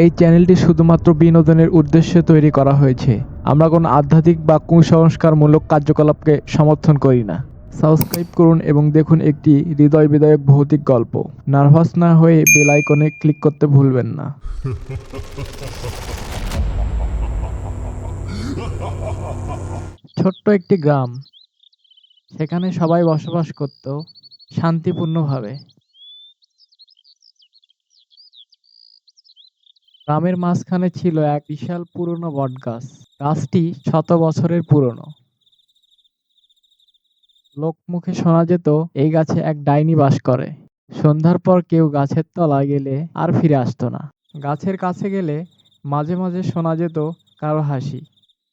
এই চ্যানেলটি শুধুমাত্র বিনোদনের উদ্দেশ্যে তৈরি করা হয়েছে। আমরা কোনো আধ্যাত্মিক বা কুসংস্কারমূলক কার্যকলাপকে সমর্থন করি না। সাবস্ক্রাইব করুন এবং দেখুন একটি হৃদয় বিদায়ক ভৌতিক গল্প। নার্ভাস না হয়ে বেল আইকনে ক্লিক করতে ভুলবেন না। ছোট্ট একটি গ্রাম। সেখানে সবাই বসবাস করত, শান্তিপূর্ণভাবে। গ্রামের মাঝখানে ছিল এক বিশাল পুরনো বটগাছ। গাছটি শত বছরের পুরনো। লোকমুখে শোনা যেত, এই গাছে এক ডাইনি বাস করে। সন্ধ্যার পর কেউ গাছের তলায় গেলে আর ফিরে আসতো না। গাছের কাছে গেলে মাঝে মাঝে শোনা যেত কারও হাসি,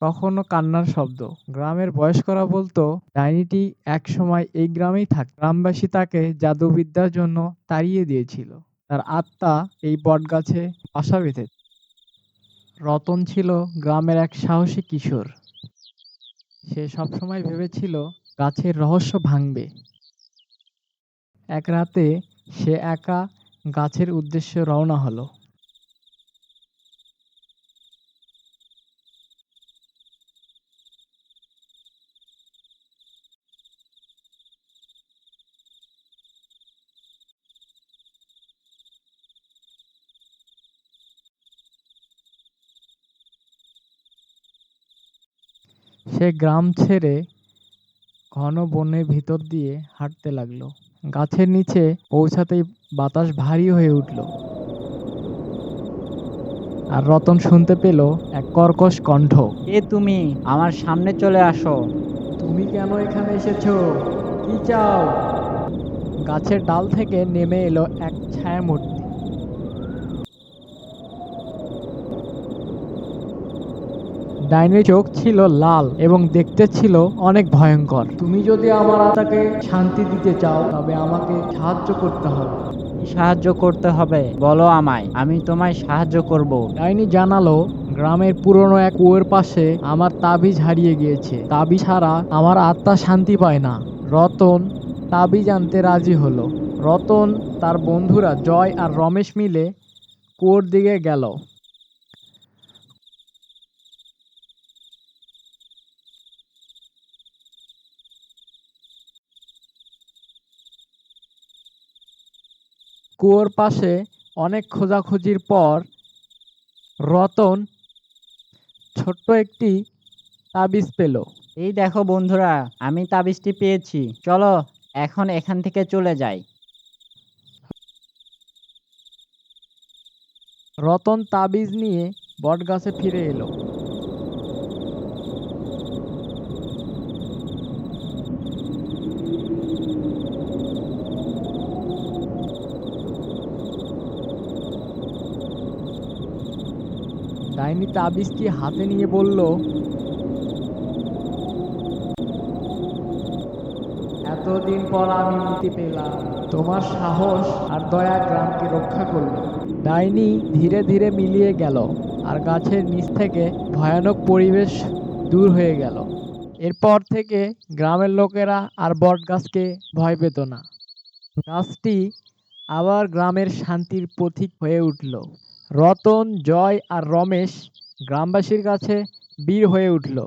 কখনো কান্নার শব্দ। গ্রামের বয়স্করা বলতো, ডাইনিটি এক সময় এই গ্রামেই থাক গ্রামবাসী তাকে জাদুবিদ্যার জন্য তাড়িয়ে দিয়েছিল। তার আত্মা এই বটগাছে বাসা বেঁধে। রতন ছিল গ্রামের এক সাহসী কিশোর। সে সবসময় ভেবেছিল গাছের রহস্য ভাঙবে। এক রাতে সে একা গাছের উদ্দেশ্যে রওনা হলো। সে গ্রাম ছেড়ে ঘন বনের ভিতর দিয়ে হাঁটতে লাগল। গাছের নিচে পৌঁছাতেই বাতাস ভারী হয়ে উঠল। আর রতন শুনতে পেল এক কর্কশ কণ্ঠ। এ তুমি? আমার সামনে চলে আসো। তুমি কেন এখানে এসেছ? কি চাও? গাছের ডাল থেকে নেমে এলো এক ছায়া ছায়ামূর্তি। ডাইনির চোখ ছিল লাল এবং দেখতে ছিল অনেক ভয়ঙ্কর। তুমি যদি আমার আত্মাকে শান্তি দিতে চাও তবে আমাকে সাহায্য করতে হবে। সাহায্য করতে হবে? বলো আমায়। আমি তোমায় সাহায্য করব। ডাইনি জানালো গ্রামের পুরনো এক কুয়োর পাশে আমার তাবিজ হারিয়ে গিয়েছে। তাবিজ ছাড়া আমার আত্মা শান্তি পায় না। রতন তাবিজ আনতে রাজি হলো। রতন তার বন্ধুরা জয় আর রমেশ মিলে কুয়োর দিকে গেল। কুয়োর পাশে অনেক খোঁজাখুঁজির পর রতন ছোট্ট একটি তাবিজ পেল। এই দেখো বন্ধুরা আমি তাবিজটি পেয়েছি। চলো এখন এখান থেকে চলে যাই। রতন তাবিজ নিয়ে বটগাছে ফিরে এলো। ডাইনি তাবিজটি হাতে নিয়ে বলল, এতদিন পর আমি মুক্তি পেলাম। তোমার সাহস আর দয়া গ্রামকে রক্ষা করল। ডাইনি ধীরে ধীরে মিলিয়ে গেল আর গাছের নিচ থেকে ভয়ানক পরিবেশ দূর হয়ে গেল। এরপর থেকে গ্রামের লোকেরা আর বট গাছকে ভয় পেত না। গাছটি আবার গ্রামের শান্তির প্রতীক হয়ে উঠল। রতন জয় আর রমেশ গ্রামবাসীর কাছে বীর হয়ে উঠল।